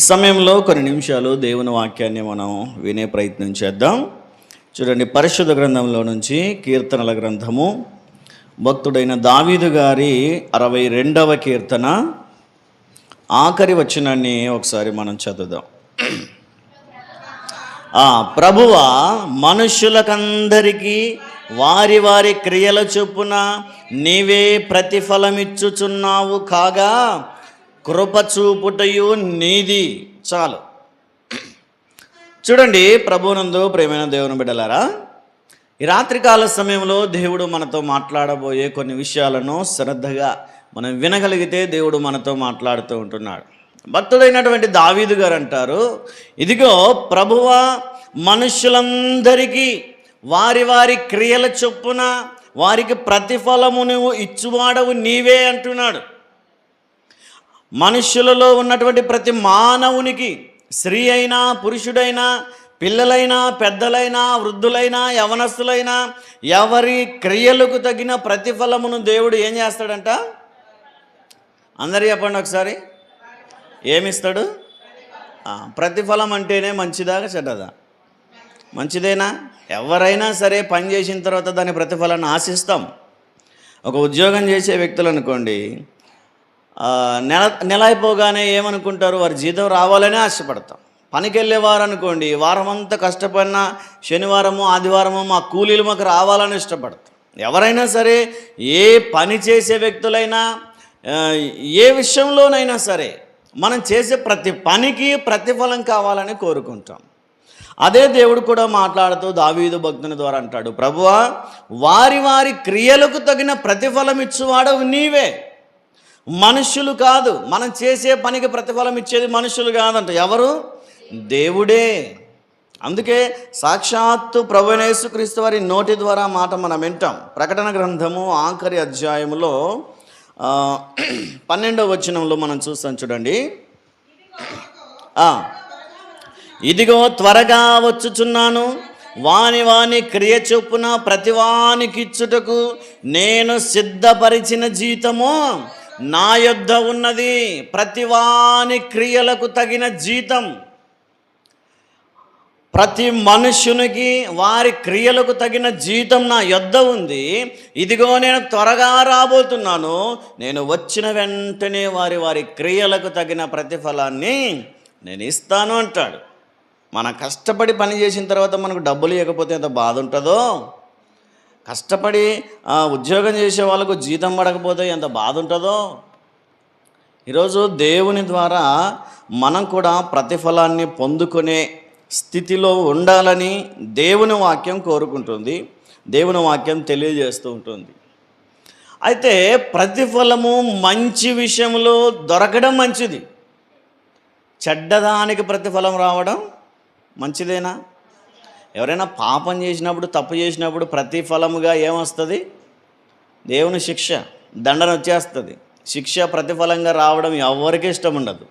ఈ సమయంలో కొన్ని నిమిషాలు దేవుని వాక్యాన్ని మనం వినే ప్రయత్నం చేద్దాం. చూడండి పరిశుద్ధ గ్రంథంలో నుంచి కీర్తనల గ్రంథము. భక్తుడైన దావీదు గారి అరవై రెండవ కీర్తన. ఆఖరి వచనాన్ని ఒకసారి మనం చదువుదాం. ఆ ప్రభువ మనుష్యులకందరికీ వారి వారి క్రియల చొప్పున నీవే ప్రతిఫలమిచ్చుచున్నావు కాగా కృపచూపుటయు నీది. చాలు. చూడండి ప్రభునందు ప్రేమైన దేవుని బిడ్డలారా ఈ రాత్రికాల సమయంలో దేవుడు మనతో మాట్లాడబోయే కొన్ని విషయాలను శ్రద్ధగా మనం వినగలిగితే దేవుడు మనతో మాట్లాడుతూ ఉంటున్నాడు. భక్తుడైనటువంటి దావీదు గారు అంటారు ఇదిగో ప్రభువ మనుషులందరికీ వారి వారి క్రియల చొప్పున వారికి ప్రతిఫలము నువ్వు ఇచ్చువాడవు నీవే అంటున్నాడు. మనుష్యులలో ఉన్నటువంటి ప్రతి మానవునికి స్త్రీ అయినా పురుషుడైనా పిల్లలైనా పెద్దలైనా వృద్ధులైనా యవనస్తులైనా ఎవరి క్రియలకు తగిన ప్రతిఫలమును దేవుడు ఏం చేస్తాడంట? అందరు చెప్పండి ఒకసారి. ఏమిస్తాడు? ప్రతిఫలం అంటేనే మంచిదా చెడ్డదా? మంచిదేనా? ఎవరైనా సరే పని చేసిన తర్వాత దాని ప్రతిఫలాన్ని ఆశిస్తాం. ఒక ఉద్యోగం చేసే వ్యక్తులు అనుకోండి నెల నెల అయిపోగానే ఏమనుకుంటారు? వారి జీతం రావాలనే ఆశపడతాం. పనికి వెళ్ళేవారు అనుకోండి వారం అంతా కష్టపడినా శనివారము ఆదివారము మా కూలీలు మాకు రావాలని ఇష్టపడతాం. ఎవరైనా సరే ఏ పని చేసే వ్యక్తులైనా ఏ విషయంలోనైనా సరే మనం చేసే ప్రతి పనికి ప్రతిఫలం కావాలని కోరుకుంటాం. అదే దేవుడు కూడా మాట్లాడుతూ దావీదు భక్తుని ద్వారా అంటాడు ప్రభువా వారి వారి క్రియలకు తగిన ప్రతిఫలం ఇచ్చువాడవు నీవే. మనుష్యులు కాదు. మనం చేసే పనికి ప్రతిఫలం ఇచ్చేది మనుషులు కాదంట. ఎవరు? దేవుడే. అందుకే సాక్షాత్తు ప్రభునేసు క్రీస్తు వారి నోటి ద్వారా మాట మనం వింటాం. ప్రకటన గ్రంథము ఆఖరి అధ్యాయములో పన్నెండవ వచనంలో మనం చూస్తాం చూడండి. ఇదిగో త్వరగా వచ్చుచున్నాను. వాని వాని క్రియ చొప్పున ప్రతివానికిచ్చుటకు నేను సిద్ధపరిచిన జీతము. నా యొద్ద ఉన్నది ప్రతివాని క్రియలకు తగిన జీతం. ప్రతి మనుషునికి వారి క్రియలకు తగిన జీతం నా యొద్ద ఉంది. ఇదిగో నేను త్వరగా రాబోతున్నాను. నేను వచ్చిన వెంటనే వారి వారి క్రియలకు తగిన ప్రతిఫలాన్ని నేను ఇస్తాను అంటాడు. మన కష్టపడి పని చేసిన తర్వాత మనకు డబ్బులు ఇవ్వకపోతే ఎంత బాధ ఉంటుందో? కష్టపడి ఉద్యోగం చేసే వాళ్ళకు జీతం పడకపోతే ఎంత బాధ ఉంటుందో ఈరోజు దేవుని ద్వారా మనం కూడా ప్రతిఫలాన్ని పొందుకునే స్థితిలో ఉండాలని దేవుని వాక్యం కోరుకుంటుంది. దేవుని వాక్యం తెలియజేస్తూ ఉంటుంది. అయితే ప్రతిఫలము మంచి విషయంలో దొరకడం మంచిది. చెడ్డదానికి ప్రతిఫలం రావడం మంచిదేనా? ఎవరైనా పాపం చేసినప్పుడు తప్పు చేసినప్పుడు ప్రతిఫలముగా ఏమొస్తుంది? దేవుని శిక్ష దండన వచ్చేస్తుంది. శిక్ష ప్రతిఫలంగా రావడం ఎవరికి ఇష్టం ఉండదు.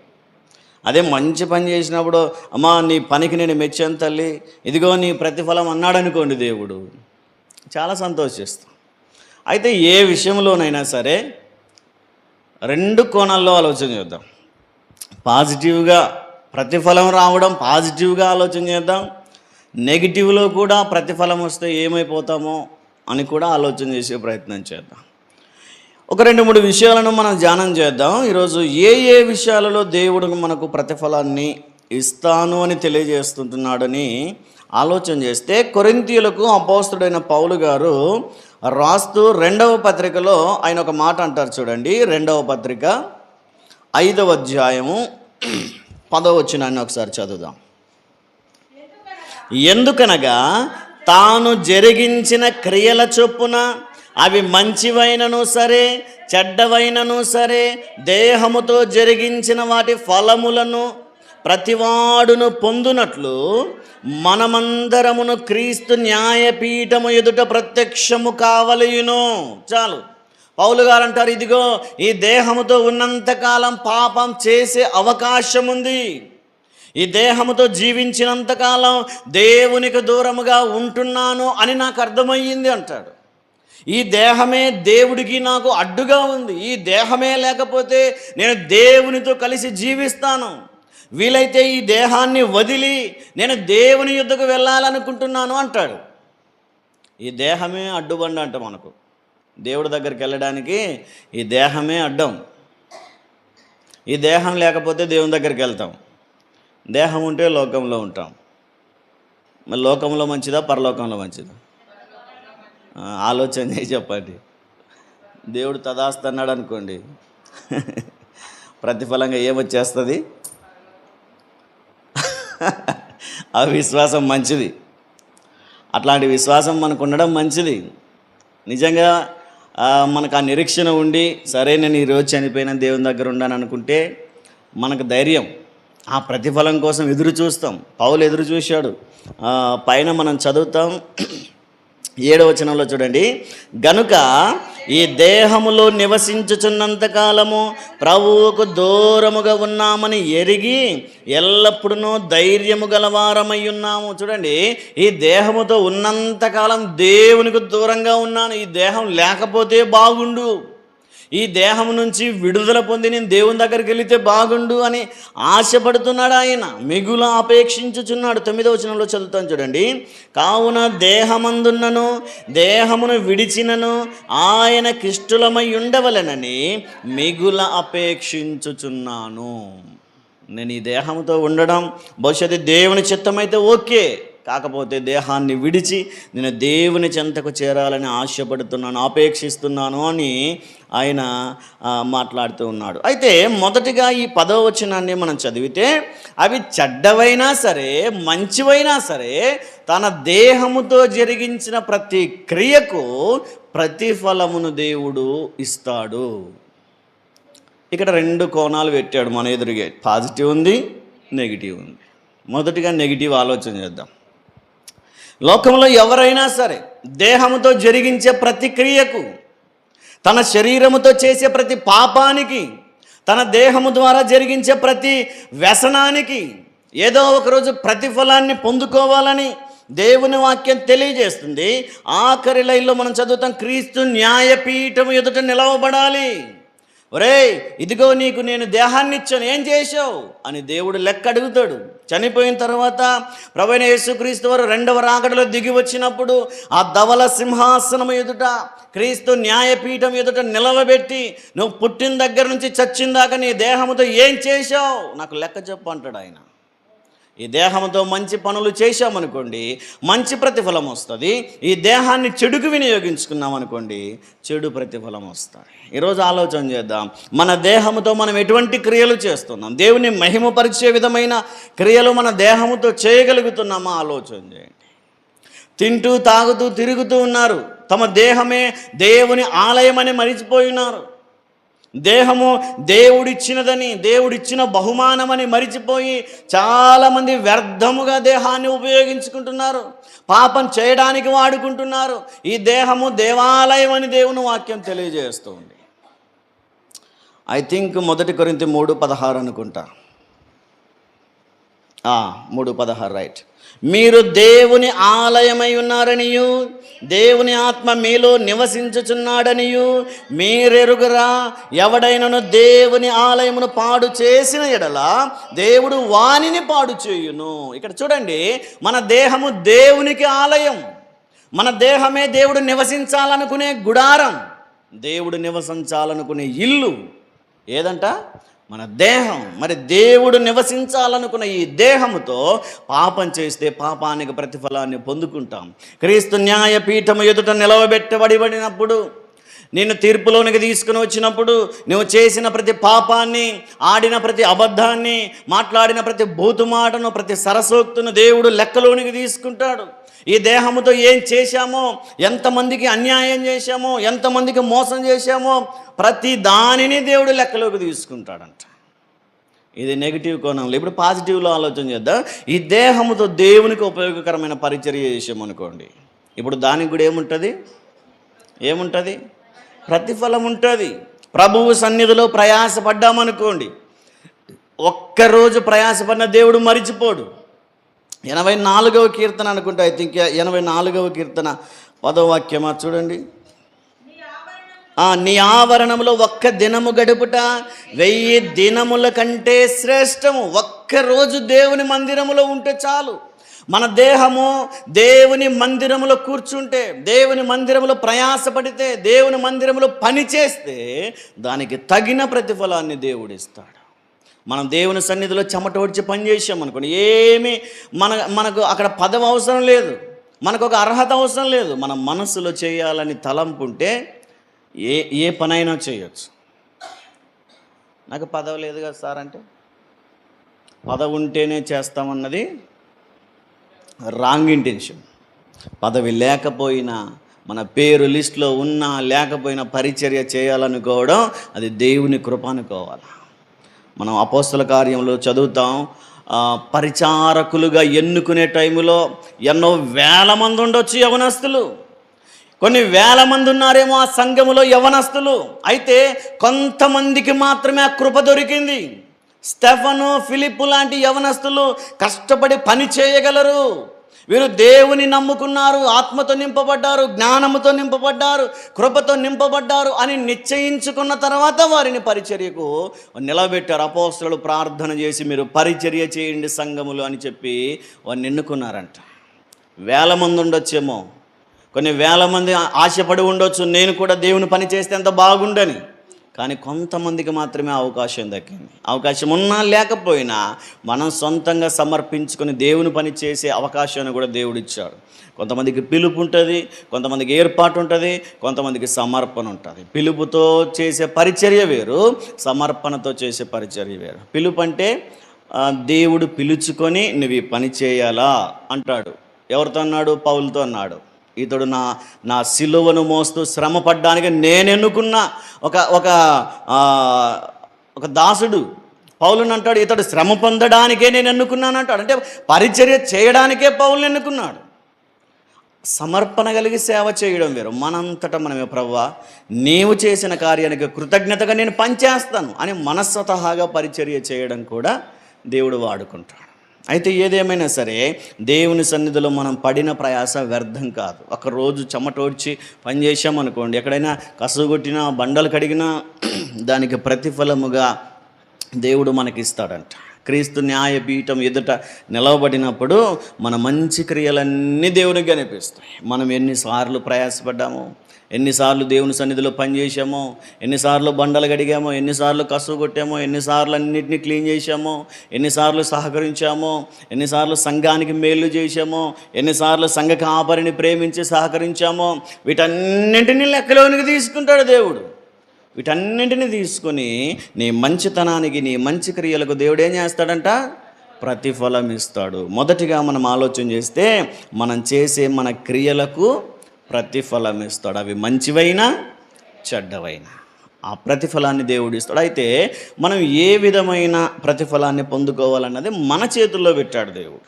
అదే మంచి పని చేసినప్పుడు అమ్మా నీ పనికి నేను మెచ్చాను తల్లి ఇదిగో నీ ప్రతిఫలం అన్నాడనుకోండి దేవుడు. చాలా సంతోషిస్తాం. అయితే ఏ విషయంలోనైనా సరే రెండు కోణాల్లో ఆలోచన చేద్దాం. పాజిటివ్గా ప్రతిఫలం రావడం పాజిటివ్గా ఆలోచన చేద్దాం. నెగిటివ్లో కూడా ప్రతిఫలం వస్తే ఏమైపోతామో అని కూడా ఆలోచన చేసే ప్రయత్నం చేద్దాం. ఒక రెండు మూడు విషయాలను మనం ధ్యానం చేద్దాం. ఈరోజు ఏ ఏ విషయాలలో దేవుడు మనకు ప్రతిఫలాన్ని ఇస్తాను అని తెలియజేస్తుంటున్నాడని ఆలోచన చేస్తే కొరింతీయులకు అపోస్తుడైన పౌలు గారు రాస్తూ రెండవ పత్రికలో ఆయన ఒక మాట అంటారు చూడండి. రెండవ పత్రిక ఐదవ అధ్యాయము పదవ వచ్చినాన్ని ఒకసారి చదువుదాం. ఎందుకనగా తాను జరిగించిన క్రియల చొప్పున అవి మంచివైనను సరే చెడ్డవైనను సరే దేహముతో జరిగించిన వాటి ఫలములను ప్రతివాడును పొందునట్లు మనమందరమును క్రీస్తు న్యాయపీఠము ఎదుట ప్రత్యక్షము కావలయును. చాలు. పౌలు గారు అంటారు ఇదిగో ఈ దేహముతో ఉన్నంతకాలం పాపం చేసే అవకాశం ఉంది ఈ దేహముతో జీవించినంతకాలం దేవునికి దూరముగా ఉంటున్నాను అని నాకు అర్థమయ్యింది అంటాడు. ఈ దేహమే దేవుడికి నాకు అడ్డుగా ఉంది. ఈ దేహమే లేకపోతే నేను దేవునితో కలిసి జీవిస్తాను. వీలైతే ఈ దేహాన్ని వదిలి నేను దేవుని యుద్ధకు వెళ్ళాలనుకుంటున్నాను అంటాడు. ఈ దేహమే అడ్డుబండ అంట మనకు. దేవుడి దగ్గరికి వెళ్ళడానికి ఈ దేహమే అడ్డం. ఈ దేహం లేకపోతే దేవుని దగ్గరికి వెళ్తాం. దేహం ఉంటే లోకంలో ఉంటాం. మరి లోకంలో మంచిదా పరలోకంలో మంచిదా? ఆలోచన చేసి చెప్పండి. దేవుడు తదాస్తన్నాడు అనుకోండి. ప్రతిఫలంగా ఏమొచ్చేస్తుంది? ఆ విశ్వాసం మంచిది. అట్లాంటి విశ్వాసం మనకు ఉండడం మంచిది. నిజంగా మనకు ఆ నిరీక్షణ ఉండి సరే నేను ఈరోజు చనిపోయిన దేవుని దగ్గర ఉండాను అనుకుంటే మనకు ధైర్యం. ఆ ప్రతిఫలం కోసం ఎదురు చూస్తాం. పౌలు ఎదురు చూశాడు. పైన మనం చదువుతాం. ఏడవచనంలో చూడండి. గనుక ఈ దేహములో నివసించుచున్నంత కాలము ప్రభువుకు దూరముగా ఉన్నామని ఎరిగి ఎల్లప్పుడూ ధైర్యము గలవారమై ఉన్నాము. చూడండి. ఈ దేహముతో ఉన్నంత కాలం దేవునికి దూరంగా ఉన్నాను. ఈ దేహం లేకపోతే బాగుండు. ఈ దేహం నుంచి విడుదల పొంది నేను దేవుని దగ్గరికి వెళితే బాగుండు అని ఆశపడుతున్నాడు ఆయన. మిగులు అపేక్షించుచున్నాడు. తొమ్మిదవ వచనంలో చదువుతాను చూడండి. కావున దేహమందున్నను దేహమును విడిచినను ఆయన కిష్టులమై ఉండవలెనని మిగుల అపేక్షించుచున్నాను. నేను ఈ దేహంతో ఉండడం భవిష్యత్తు దేవుని చిత్తమైతే ఓకే. కాకపోతే దేహాన్ని విడిచి నేను దేవుని చెంతకు చేరాలని ఆశపడుతున్నాను ఆపేక్షిస్తున్నాను అని ఆయన మాట్లాడుతూ ఉన్నాడు. అయితే మొదటిగా ఈ పదవ వచనాన్ని మనం చదివితే అవి చెడ్డవైనా సరే మంచివైనా సరే తన దేహముతో జరిగించిన ప్రతి క్రియకు ప్రతిఫలమును దేవుడు ఇస్తాడు. ఇక్కడ రెండు కోణాలు పెట్టాడు మన ఎదురుగా. పాజిటివ్ ఉంది నెగిటివ్ ఉంది. మొదటిగా నెగిటివ్ ఆలోచన చేద్దాం. లోకంలో ఎవరైనా సరే దేహముతో జరిగించే ప్రతిక్రియకు తన శరీరముతో చేసే ప్రతి పాపానికి తన దేహము ద్వారా జరిగించే ప్రతి వ్యసనానికి ఏదో ఒకరోజు ప్రతిఫలాన్ని పొందుకోవాలని దేవుని వాక్యం తెలియజేస్తుంది. ఆఖరి లైన్లో మనం చదువుతాం క్రీస్తు న్యాయపీఠం ఎదుట నిలవబడాలి. ఒరే ఇదిగో నీకు నేను దేహాన్ని ఇచ్చాను. ఏం చేశావు? అని దేవుడు లెక్క అడుగుతాడు. చనిపోయిన తర్వాత ప్రవీణ యేసుక్రీస్తు వారు రెండవ రాకడలో దిగి వచ్చినప్పుడు ఆ ధవల సింహాసనం ఎదుట క్రీస్తు న్యాయపీఠం ఎదుట నిలవబెట్టి నువ్వు పుట్టిన దగ్గర నుంచి చచ్చిన దాకా నీ దేహముతో ఏం చేశావు? నాకు లెక్క చెప్పు అంటాడు ఆయన. ఈ దేహంతో మంచి పనులు చేశామనుకోండి మంచి ప్రతిఫలం వస్తుంది. ఈ దేహాన్ని చెడుకు వినియోగించుకున్నాం అనుకోండి చెడు ప్రతిఫలం వస్తుంది ఈరోజు ఆలోచన చేద్దాం మన దేహంతో మనం ఎటువంటి క్రియలు చేస్తున్నాం? దేవుని మహిమపరిచే విధమైన క్రియలు మన దేహంతో చేయగలుగుతున్నామా? ఆలోచన చేయండి. తింటూ తాగుతూ తిరుగుతూ ఉన్నారు. తమ దేహమే దేవుని ఆలయమని మరిచిపోయినారు దేహము దేవుడిచ్చినదని దేవుడిచ్చిన బహుమానమని మరిచిపోయి చాలామంది వ్యర్థముగా దేహాన్ని ఉపయోగించుకుంటున్నారు. పాపం చేయడానికి వాడుకుంటున్నారు. ఈ దేహము దేవాలయం అని దేవుని వాక్యం తెలియజేస్తుంది. ఐ థింక్ మొదటి కొరింత మూడు పదహారు అనుకుంటా. మూడు పదహారు రైట్ మీరు దేవుని ఆలయమై ఉన్నారనియు దేవుని ఆత్మ మీలో నివసించుచున్నాడనియు మీరెరుగురా ఎవడైనను దేవుని ఆలయమును పాడు చేసిన ఎడల దేవుడు వాణిని పాడు చేయును. ఇక్కడ చూడండి మన దేహము దేవునికి ఆలయం. మన దేహమే దేవుడు నివసించాలనుకునే గుడారం. దేవుడు నివసించాలనుకునే ఇల్లు. ఏదంట? మన దేహం మరి దేవుడు నివసించాలనుకున్న ఈ దేహముతో పాపం చేస్తే పాపానికి ప్రతిఫలాన్ని పొందుకుంటాం. క్రీస్తు న్యాయపీఠము ఎదుట నిలవబెట్టబడిబడినప్పుడు నిన్ను తీర్పులోనికి తీసుకుని వచ్చినప్పుడు నువ్వు చేసిన ప్రతి పాపాన్ని ఆడిన ప్రతి అబద్ధాన్ని మాట్లాడిన ప్రతి బూతు మాటను ప్రతి సరసోక్తును దేవుడు లెక్కలోనికి తీసుకుంటాడు. ఈ దేహముతో ఏం చేశామో ఎంతమందికి అన్యాయం చేశామో ఎంతమందికి మోసం చేశామో ప్రతి దానిని దేవుడు లెక్కలోకి తీసుకుంటాడంట. ఇది నెగిటివ్ కోణంలో ఇప్పుడు పాజిటివ్లో ఆలోచన చేద్దాం. ఈ దేహముతో దేవునికి ఉపయోగకరమైన పరిచర్య చేసామనుకోండి ఇప్పుడు దానికి కూడా ఏముంటుంది? ఏముంటుంది? ప్రతిఫలం ఉంటుంది. ప్రభువు సన్నిధిలో ప్రయాసపడ్డామనుకోండి ఒక్కరోజు ప్రయాసపడిన దేవుడు మరిచిపోడు. ఎనభై నాలుగవ కీర్తన అనుకుంటా ఐ థింక్ ఎనభై నాలుగవ కీర్తన పదవాక్యమా చూడండి. నీ ఆవరణంలో ఒక్క దినము గడుపుట వెయ్యి దినముల కంటే శ్రేష్టము. ఒక్క ఒక్కరోజు దేవుని మందిరములో ఉంటే చాలు. మన దేహము దేవుని మందిరములో కూర్చుంటే దేవుని మందిరములో ప్రయాసపడితే దేవుని మందిరములో పని చేస్తే దానికి తగిన ప్రతిఫలాన్ని దేవుడిస్తాడు మనం దేవుని సన్నిధిలో చెమట ఓడ్చి పనిచేసాం అనుకోండి ఏమి మన మనకు అక్కడ పదవి అవసరం లేదు మనకు ఒక అర్హత అవసరం లేదు. మన మనసులో చేయాలని తలంపు ఉంటే ఏ ఏ పనైనా చేయొచ్చు. నాకు పదవి లేదు కదా సార్ అంటే? పదవి ఉంటేనే చేస్తామన్నది రాంగ్ ఇంటెన్షన్ పదవి లేకపోయినా మన పేరు లిస్టులో ఉన్నా లేకపోయినా పరిచర్య చేయాలనుకోవడం అది దేవుని కృప అనుకోవాలి. మనం అపోస్తల కార్యంలో చదువుతాం పరిచారకులుగా ఎన్నుకునే టైంలో ఎన్నో వేల మంది ఉండొచ్చు యవనస్తులు. కొన్ని వేల మంది ఉన్నారేమో ఆ సంఘములో యవనస్తులు. అయితే కొంతమందికి మాత్రమే ఆ కృప దొరికింది. స్టెఫను ఫిలిప్ లాంటి యవనస్తులు కష్టపడి పని చేయగలరు. వీరు దేవుని నమ్ముకున్నారు ఆత్మతో నింపబడ్డారు జ్ఞానముతో నింపబడ్డారు కృపతో నింపబడ్డారు అని నిశ్చయించుకున్న తర్వాత వారిని పరిచర్యకు నిలబెట్టారు. అపోస్తులు ప్రార్థన చేసి మీరు పరిచర్య చేయండి సంఘములు అని చెప్పి వారిని ఎన్నుకున్నారంట. వేల మంది ఉండొచ్చేమో. కొన్ని వేల మంది ఆశపడి ఉండొచ్చు. నేను కూడా దేవుని పని చేస్తే ఎంత బాగుండని. కానీ కొంతమందికి మాత్రమే అవకాశం దక్కింది. అవకాశం ఉన్నా లేకపోయినా మనం సొంతంగా సమర్పించుకొని దేవుని పని చేసే అవకాశాన్ని కూడా దేవుడు ఇచ్చాడు కొంతమందికి పిలుపు ఉంటుంది కొంతమందికి ఏర్పాటు ఉంటుంది కొంతమందికి సమర్పణ ఉంటుంది. పిలుపుతో చేసే పరిచర్య వేరు సమర్పణతో చేసే పరిచర్య వేరు. పిలుపు అంటే దేవుడు పిలుచుకొని నువ్వు ఈ పని చేయాలా? అంటాడు. ఎవరితో అన్నాడు? పౌలతో అన్నాడు. ఇతడు నా నా సిలువను మోస్తూ శ్రమ పడ్డానికి నేను ఎన్నుకున్న ఒక ఒక ఒక దాసుడు పౌలుని అంటాడు ఇతడు శ్రమ పొందడానికే నేను ఎన్నుకున్నాను అంటాడు అంటే పరిచర్య చేయడానికే పౌలుని ఎన్నుకున్నాడు సమర్పణ కలిగి సేవ చేయడం వేరు. మనంతటా మనమే ప్రవ్వా నీవు చేసిన కార్యానికి కృతజ్ఞతగా నేను పనిచేస్తాను అని మనస్వతహాగా పరిచర్య చేయడం కూడా దేవుడు వాడుకుంటాడు. అయితే ఏదేమైనా సరే దేవుని సన్నిధిలో మనం పడిన ప్రయాస వ్యర్థం కాదు. ఒక రోజు చెమటోడ్చి పనిచేసామనుకోండి ఎక్కడైనా కసుగు కొట్టినా బండలు కడిగినా దానికి ప్రతిఫలముగా దేవుడు మనకి ఇస్తాడంట క్రీస్తు న్యాయపీఠం ఎదుట నిలవబడినప్పుడు మన మంచి క్రియలన్నీ దేవునికి కనిపిస్తాయి మనం ఎన్నిసార్లు ప్రయాసపడ్డాము ఎన్నిసార్లు దేవుని సన్నిధిలో పనిచేసామో ఎన్నిసార్లు బండలు గడిగామో ఎన్నిసార్లు కసువు కొట్టామో ఎన్నిసార్లు అన్నింటినీ క్లీన్ చేశామో ఎన్నిసార్లు సహకరించామో ఎన్నిసార్లు సంఘానికి మేలు చేశామో ఎన్నిసార్లు సంఘ కాపరిని ప్రేమించి సహకరించామో వీటన్నింటినీ లెక్కలోనికి తీసుకుంటాడు దేవుడు. వీటన్నింటిని తీసుకొని నీ మంచితనానికి నీ మంచి క్రియలకు దేవుడు ఏం చేస్తాడంట? ప్రతిఫలం ఇస్తాడు. మొదటిగా మనం ఆలోచన చేస్తే మనం చేసే మన క్రియలకు ప్రతిఫలం ఇస్తాడు అవి మంచివైనా చెడ్డవైనా. ఆ ప్రతిఫలాన్ని దేవుడు ఇస్తాడు. అయితే మనం ఏ విధమైన ప్రతిఫలాన్ని పొందుకోవాలన్నది మన చేతుల్లో పెట్టాడు దేవుడు.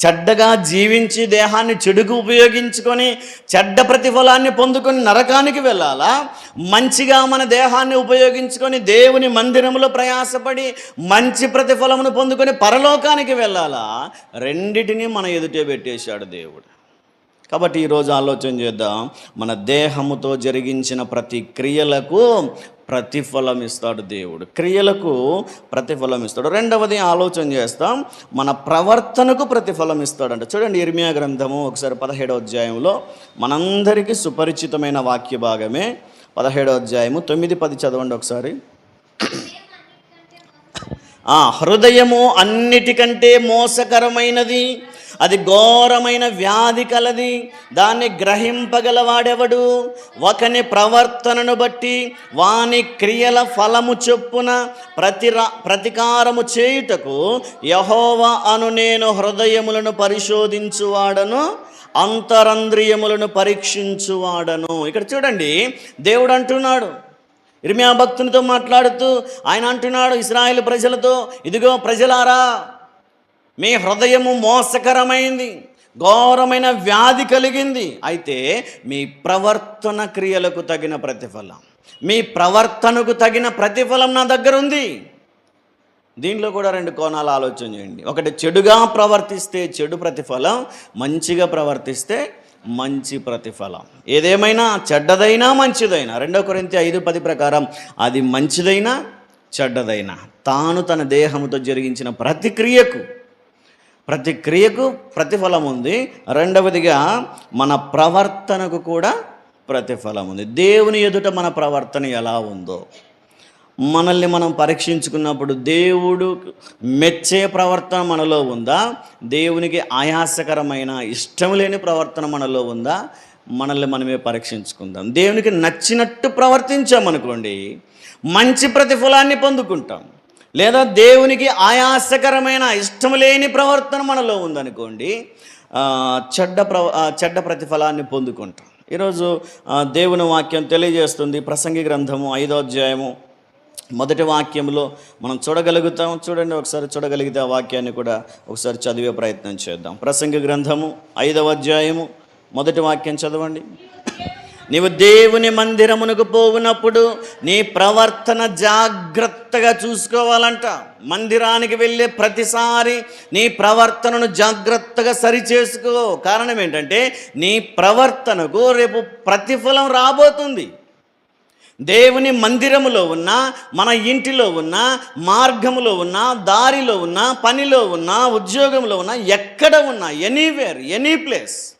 చెడ్డగా జీవించి దేహాన్ని చెడుకు ఉపయోగించుకొని చెడ్డ ప్రతిఫలాన్ని పొందుకొని నరకానికి వెళ్ళాలా? మంచిగా మన దేహాన్ని ఉపయోగించుకొని దేవుని మందిరంలో ప్రయాసపడి మంచి ప్రతిఫలమును పొందుకొని పరలోకానికి వెళ్ళాలా? రెండిటిని మన ఎదుటే పెట్టేశాడు దేవుడు. కాబట్టి ఈరోజు ఆలోచన చేద్దాం. మన దేహముతో జరిగించిన ప్రతి క్రియలకు ప్రతిఫలం ఇస్తాడు దేవుడు. క్రియలకు ప్రతిఫలం ఇస్తాడు. రెండవది ఆలోచన చేస్తాం. మన ప్రవర్తనకు ప్రతిఫలం ఇస్తాడంట. చూడండి ఇర్మియా గ్రంథము ఒకసారి పదహేడో అధ్యాయంలో మనందరికీ సుపరిచితమైన వాక్య భాగమే. పదహేడో అధ్యాయము తొమ్మిది పది చదవండి ఒకసారి. హృదయము అన్నిటికంటే మోసకరమైనది. అది ఘోరమైన వ్యాధి కలది. దాన్ని గ్రహింపగలవాడెవడు? ఒకని ప్రవర్తనను బట్టి వాని క్రియల ఫలము చొప్పున ప్రతిరా ప్రతికారము చేయుటకు యహోవ అను నేను హృదయములను పరిశోధించువాడను అంతరంద్రియములను పరీక్షించువాడను. ఇక్కడ చూడండి దేవుడు అంటున్నాడు. ఇర్మియా భక్తునితో మాట్లాడుతూ ఆయన అంటున్నాడు ఇస్రాయేల్ ప్రజలతో ఇదిగో ప్రజలారా మీ హృదయము మోసకరమైంది ఘోరమైన వ్యాధి కలిగింది. అయితే మీ ప్రవర్తన క్రియలకు తగిన ప్రతిఫలం. మీ ప్రవర్తనకు తగిన ప్రతిఫలం నా దగ్గర ఉంది దీంట్లో కూడా రెండు కోణాలు ఆలోచన చేయండి. ఒకటి చెడుగా ప్రవర్తిస్తే చెడు ప్రతిఫలం మంచిగా ప్రవర్తిస్తే మంచి ప్రతిఫలం. ఏదేమైనా చెడ్డదైనా మంచిదైనా. రెండో కొరింత ఐదు పది ప్రకారం అది మంచిదైనా చెడ్డదైనా. తాను తన దేహముతో జరిగించిన ప్రతిక్రియకు ప్రతి క్రియకు ప్రతిఫలం ఉంది రెండవదిగా మన ప్రవర్తనకు కూడా ప్రతిఫలం ఉంది దేవుని ఎదుట మన ప్రవర్తన ఎలా ఉందో. మనల్ని మనం పరీక్షించుకున్నప్పుడు దేవుడు మెచ్చే ప్రవర్తన మనలో ఉందా? దేవునికి ఆయాసకరమైన ఇష్టం లేని ప్రవర్తన మనలో ఉందా? మనల్ని మనమే పరీక్షించుకుందాం. దేవునికి నచ్చినట్టు ప్రవర్తించామనుకోండి మంచి ప్రతిఫలాన్ని పొందుకుంటాం. లేదా దేవునికి ఆయాసకరమైన ఇష్టం లేని ప్రవర్తన మనలో ఉందనుకోండి చెడ్డ ప్ర చెడ్డ ప్రతిఫలాన్ని పొందుకుంటాం. ఈరోజు దేవుని వాక్యం తెలియజేస్తుంది ప్రసంగి గ్రంథము ఐదో అధ్యాయము. మొదటి వాక్యంలో మనం చూడగలుగుతాం. చూడండి ఒకసారి చూడగలిగితే ఆ వాక్యాన్ని కూడా ఒకసారి చదివే ప్రయత్నం చేద్దాం. ప్రసంగి గ్రంథము ఐదవ అధ్యాయము. మొదటి వాక్యం చదవండి. నీవు దేవుని మందిరమునకు పోవునప్పుడు నీ ప్రవర్తన జాగ్రత్తగా చూసుకోవాలంట. మందిరానికి వెళ్ళే ప్రతిసారి నీ ప్రవర్తనను జాగ్రత్తగా సరిచేసుకో. కారణం ఏంటంటే నీ ప్రవర్తనకు రేపు ప్రతిఫలం రాబోతుంది. దేవుని మందిరములో ఉన్న మన ఇంటిలో ఉన్న మార్గములో ఉన్న దారిలో ఉన్న పనిలో ఉన్న ఉద్యోగంలో ఉన్న ఎక్కడ ఉన్నా ఎనీవేర్ ఎనీ ప్లేస్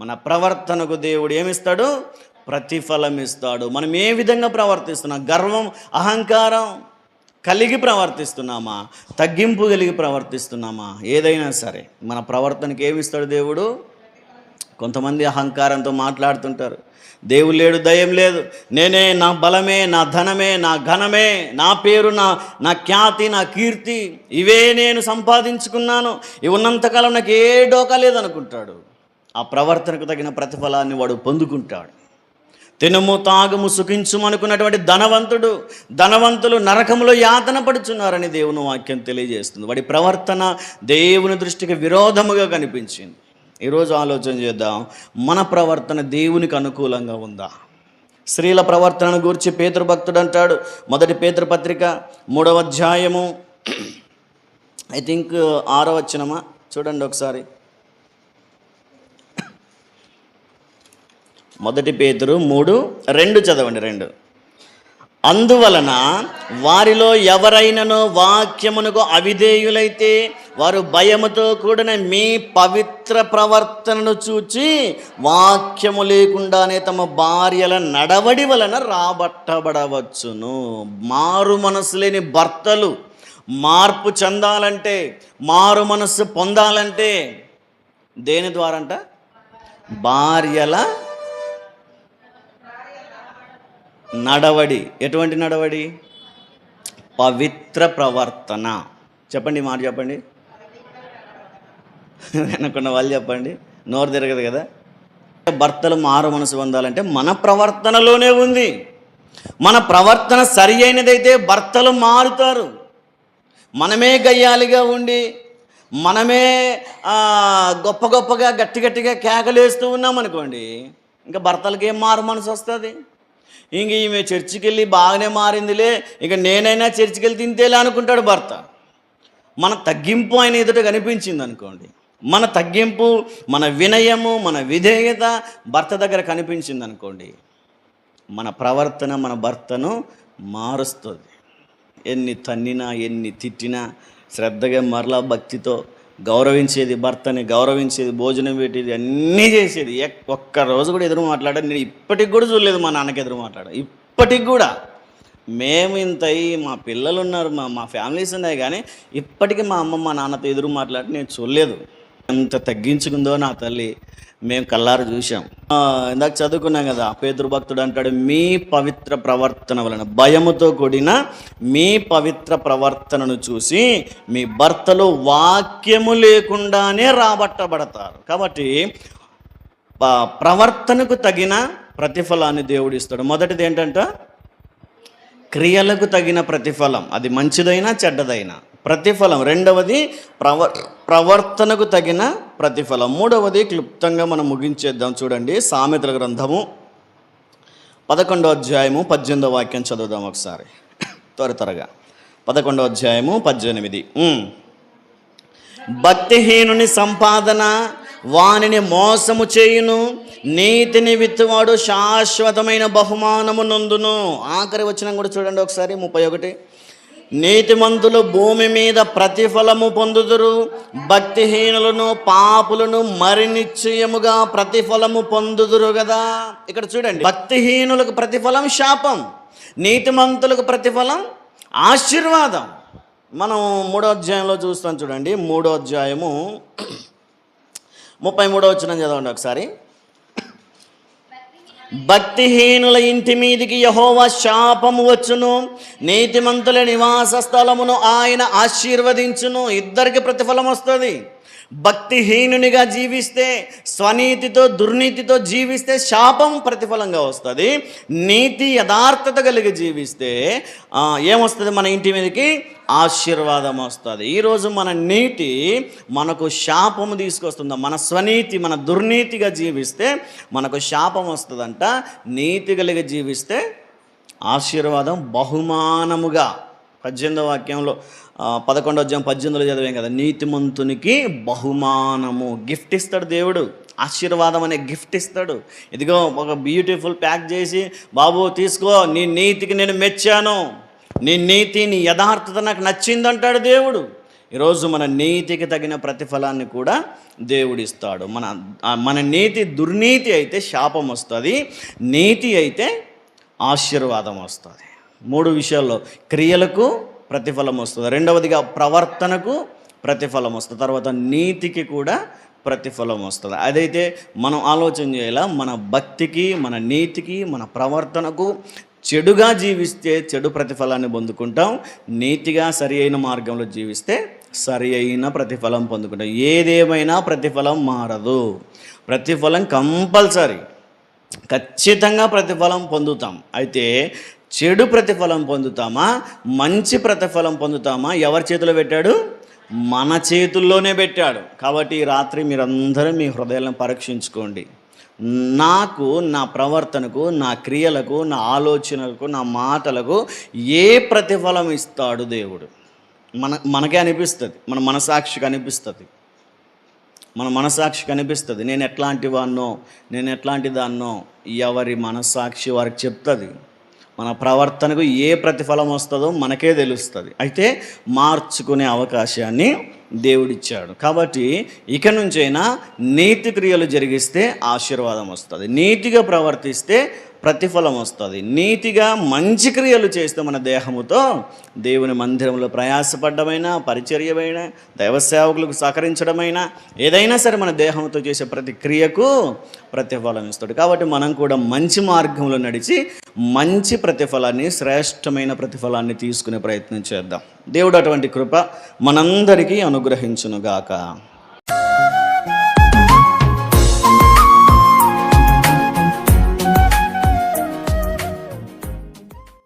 మన ప్రవర్తనకు దేవుడు ఏమిస్తాడు? ప్రతిఫలం ఇస్తాడు మనం ఏ విధంగా ప్రవర్తిస్తున్నాం? గర్వం అహంకారం కలిగి ప్రవర్తిస్తున్నామా? తగ్గింపు కలిగి ప్రవర్తిస్తున్నామా? ఏదైనా సరే. మన ప్రవర్తనకి ఏమిస్తాడు దేవుడు? కొంతమంది అహంకారంతో మాట్లాడుతుంటారు. దేవుడు లేడు దయం లేదు. నేనే నా బలమే నా ధనమే నా ఘనమే నా పేరు నా నా ఖ్యాతి నా కీర్తి ఇవే నేను సంపాదించుకున్నాను. ఇవి ఉన్నంతకాలం నాకు ఏ డోకా లేదనుకుంటాడు. ఆ ప్రవర్తనకు తగిన ప్రతిఫలాన్ని వాడు పొందుకుంటాడు. తినము తాగము సుఖించుమనుకున్నటువంటి ధనవంతుడు ధనవంతులు నరకములో యాతన పడుచున్నారని దేవుని వాక్యం తెలియజేస్తుంది. వాడి ప్రవర్తన దేవుని దృష్టికి విరోధముగా కనిపించింది. ఈరోజు ఆలోచన చేద్దాం మన ప్రవర్తన దేవునికి అనుకూలంగా ఉందా? స్త్రీల ప్రవర్తనను గురించి పేతృభక్తుడు అంటాడు. మొదటి పేతృపత్రిక మూడవ అధ్యాయము. ఐ థింక్ ఆరో వచ్చినమా చూడండి ఒకసారి. మొదటి పేతురు మూడు రెండు చదవండి రెండు. అందువలన వారిలో ఎవరైనానో వాక్యమునకు అవిధేయులైతే వారు భయముతో కూడిన మీ పవిత్ర ప్రవర్తనను చూచి వాక్యము లేకుండానే తమ భార్యల నడవడి వలన రాబట్టబడవచ్చును. మారు మనసు లేని భర్తలు మార్పు చెందాలంటే మారు మనస్సు పొందాలంటే దేని ద్వారంట? భార్యల నడవడి. ఎటువంటి నడవడి? పవిత్ర ప్రవర్తన. చెప్పండి మాట చెప్పండి. వెనకున్న వాళ్ళు చెప్పండి. నోరు తిరగదు కదా. భర్తలు మారు మనసు పొందాలంటే మన ప్రవర్తనలోనే ఉంది. మన ప్రవర్తన సరి అయినదైతే భర్తలు మారుతారు. మనమే గయ్యాలిగా ఉండి మనమే గొప్ప గొప్పగా గట్టి గట్టిగా కేకలేస్తూ ఉన్నాం అనుకోండి ఇంకా భర్తలకి ఏం మారు మనసు వస్తుంది? ఇంక ఈమె చర్చికి వెళ్ళి బాగానే మారిందిలే. ఇక నేనైనా చర్చికి వెళ్ళి తింతేలే అనుకుంటాడు భర్త. మన తగ్గింపు ఆయన ఎదుట కనిపించింది అనుకోండి. మన తగ్గింపు మన వినయము మన విధేయత భర్త దగ్గర కనిపించింది అనుకోండి. మన ప్రవర్తన మన భర్తను మారుస్తుంది. ఎన్ని తన్నినా ఎన్ని తిట్టినా శ్రద్ధగా మరలా భక్తితో గౌరవించేది భర్తని గౌరవించేది భోజనం పెట్టేది అన్నీ చేసేది. ఎక్- ఒక్క రోజు కూడా ఎదురు మాట్లాడాను నేను ఇప్పటికి కూడా చూడలేదు మా నాన్నకి ఎదురు మాట్లాడ ఇప్పటికి కూడా. మేము ఇంత మా పిల్లలు ఉన్నారు మా మా ఫ్యామిలీస్ ఉన్నాయి కానీ ఇప్పటికీ మా అమ్మ మా నాన్నతో ఎదురు మాట్లాడి నేను చూడలేదు. ఎంత తగ్గించుకుందో నా తల్లి మేము కల్లారు చూసాం ఇందాక చదువుకున్నాం కదా పేదరు భక్తుడు అంటాడు మీ పవిత్ర ప్రవర్తన వలన. భయముతో కూడిన మీ పవిత్ర ప్రవర్తనను చూసి మీ భర్తలు వాక్యము లేకుండానే రాబట్టబడతారు. కాబట్టి ప్రవర్తనకు తగిన ప్రతిఫలాన్ని దేవుడు ఇస్తాడు. మొదటిది ఏంటంట? క్రియలకు తగిన ప్రతిఫలం. అది మంచిదైనా చెడ్డదైనా. ప్రతిఫలం. రెండవది ప్రవ ప్రవర్తనకు తగిన ప్రతిఫలం. మూడవది క్లుప్తంగా మనం ముగించేద్దాం చూడండి. సామెతల గ్రంథము పదకొండో అధ్యాయము పద్దెనిమిదో వాక్యం చదువుదాం ఒకసారి. త్వర త్వరగా. పదకొండో అధ్యాయము పద్దెనిమిది. భక్తిహీనుని సంపాదన వానిని మోసము చేయును నీతిని విత్తువాడు శాశ్వతమైన బహుమానము నందును. ఆఖరి వచ్చిన కూడా చూడండి ఒకసారి ముప్పై ఒకటి. నీతిమంతులు భూమి మీద ప్రతిఫలము పొందుదురు. భక్తిహీనులను పాపులను మరి నిశ్చయముగా ప్రతిఫలము పొందుదురు కదా ఇక్కడ చూడండి. భక్తిహీనులకు ప్రతిఫలం శాపం నీతిమంతులకు ప్రతిఫలం ఆశీర్వాదం. మనం మూడో అధ్యాయంలో చూస్తాం చూడండి. మూడో అధ్యాయము ముప్పై మూడో వచ్చిన చదవండి ఒకసారి. భక్తిహీనుల ఇంటి మీదికి యహోవ శాపము వచ్చును. నీతిమంతుల నివాస స్థలమును ఆయన ఆశీర్వదించును. ఇద్దరికి ప్రతిఫలం వస్తుంది భక్తిహీనునిగా జీవిస్తే స్వనీతితో దుర్నీతితో జీవిస్తే శాపం ప్రతిఫలంగా వస్తుంది. నీతి యథార్థత కలిగి జీవిస్తే ఏమొస్తుంది మన ఇంటి మీదకి? ఆశీర్వాదం వస్తుంది. ఈరోజు మన నీతి మనకు శాపము తీసుకొస్తుంది? మన స్వనీతి మన దుర్నీతిగా జీవిస్తే మనకు శాపం వస్తుందంట. నీతి కలిగి జీవిస్తే ఆశీర్వాదం బహుమానముగా పద్దెనిమిదో వాక్యంలో ఆ, పదకొండో అధ్యాయం పద్దెనిమిదిలో చదివాం కదా నీతిమంతునికి బహుమానము. గిఫ్ట్ ఇస్తాడు దేవుడు ఆశీర్వాదం అనే గిఫ్ట్ ఇస్తాడు. ఇదిగో ఒక బ్యూటిఫుల్ ప్యాక్ చేసి బాబు తీసుకో నీ నీతికి నేను మెచ్చాను. నీ నీతి నీ యథార్థత నాకు నచ్చిందంటాడు దేవుడు. ఈరోజు మన నీతికి తగిన ప్రతిఫలాన్ని కూడా దేవుడు ఇస్తాడు. మన మన నీతి దుర్నీతి అయితే శాపం వస్తుంది నీతి అయితే ఆశీర్వాదం వస్తుంది. మూడు విషయాల్లో. క్రియలకు ప్రతిఫలం వస్తుంది. రెండవదిగా ప్రవర్తనకు ప్రతిఫలం వస్తుంది. తర్వాత నీతికి కూడా ప్రతిఫలం వస్తుంది. అదైతే మనం ఆలోచన చేయాల? మన భక్తికి మన నీతికి మన ప్రవర్తనకు చెడుగా జీవిస్తే చెడు ప్రతిఫలాన్ని పొందుకుంటాం. నీతిగా సరి అయిన మార్గంలో జీవిస్తే సరి అయిన ప్రతిఫలం పొందుకుంటాం. ఏదేమైనా ప్రతిఫలం మారదు. ప్రతిఫలం కంపల్సరీ. ఖచ్చితంగా ప్రతిఫలం పొందుతాం. అయితే చెడు ప్రతిఫలం పొందుతామా? మంచి ప్రతిఫలం పొందుతామా? ఎవరి చేతిలో పెట్టాడు? మన చేతుల్లోనే పెట్టాడు. కాబట్టి ఈ రాత్రి మీరందరూ మీ హృదయాలను పరీక్షించుకోండి. నాకు నా ప్రవర్తనకు నా క్రియలకు నా ఆలోచనలకు నా మాటలకు ఏ ప్రతిఫలం ఇస్తాడు దేవుడు? మన మనకే అనిపిస్తుంది. మన మనసాక్షికి అనిపిస్తుంది మన మనసాక్షి కనిపిస్తుంది. నేను ఎట్లాంటి వాన్నో నేను ఎట్లాంటి దాన్నో ఎవరి మనసాక్షి వారికి చెప్తుంది. మన ప్రవర్తనకు ఏ ప్రతిఫలం వస్తుందో మనకే తెలుస్తుంది. అయితే మార్చుకునే అవకాశాన్ని దేవుడిచ్చాడు. కాబట్టి ఇక నుంచైనా నీతి క్రియలు జరిగిస్తే ఆశీర్వాదం వస్తుంది. నీతిగా ప్రవర్తిస్తే ప్రతిఫలం వస్తుంది. నీతిగా మంచి క్రియలు చేస్తే మన దేహముతో దేవుని మందిరంలో ప్రయాసపడ్డమైనా పరిచర్యమైన దైవ సేవకులకు సహకరించడమైనా ఏదైనా సరే మన దేహంతో చేసే ప్రతి క్రియకు ప్రతిఫలం ఇస్తాడు. కాబట్టి మనం కూడా మంచి మార్గంలో నడిచి మంచి ప్రతిఫలాన్ని శ్రేష్టమైన ప్రతిఫలాన్ని తీసుకునే ప్రయత్నం చేద్దాం. దేవుడు అటువంటి కృప మనందరికీ అనుగ్రహించునుగాక.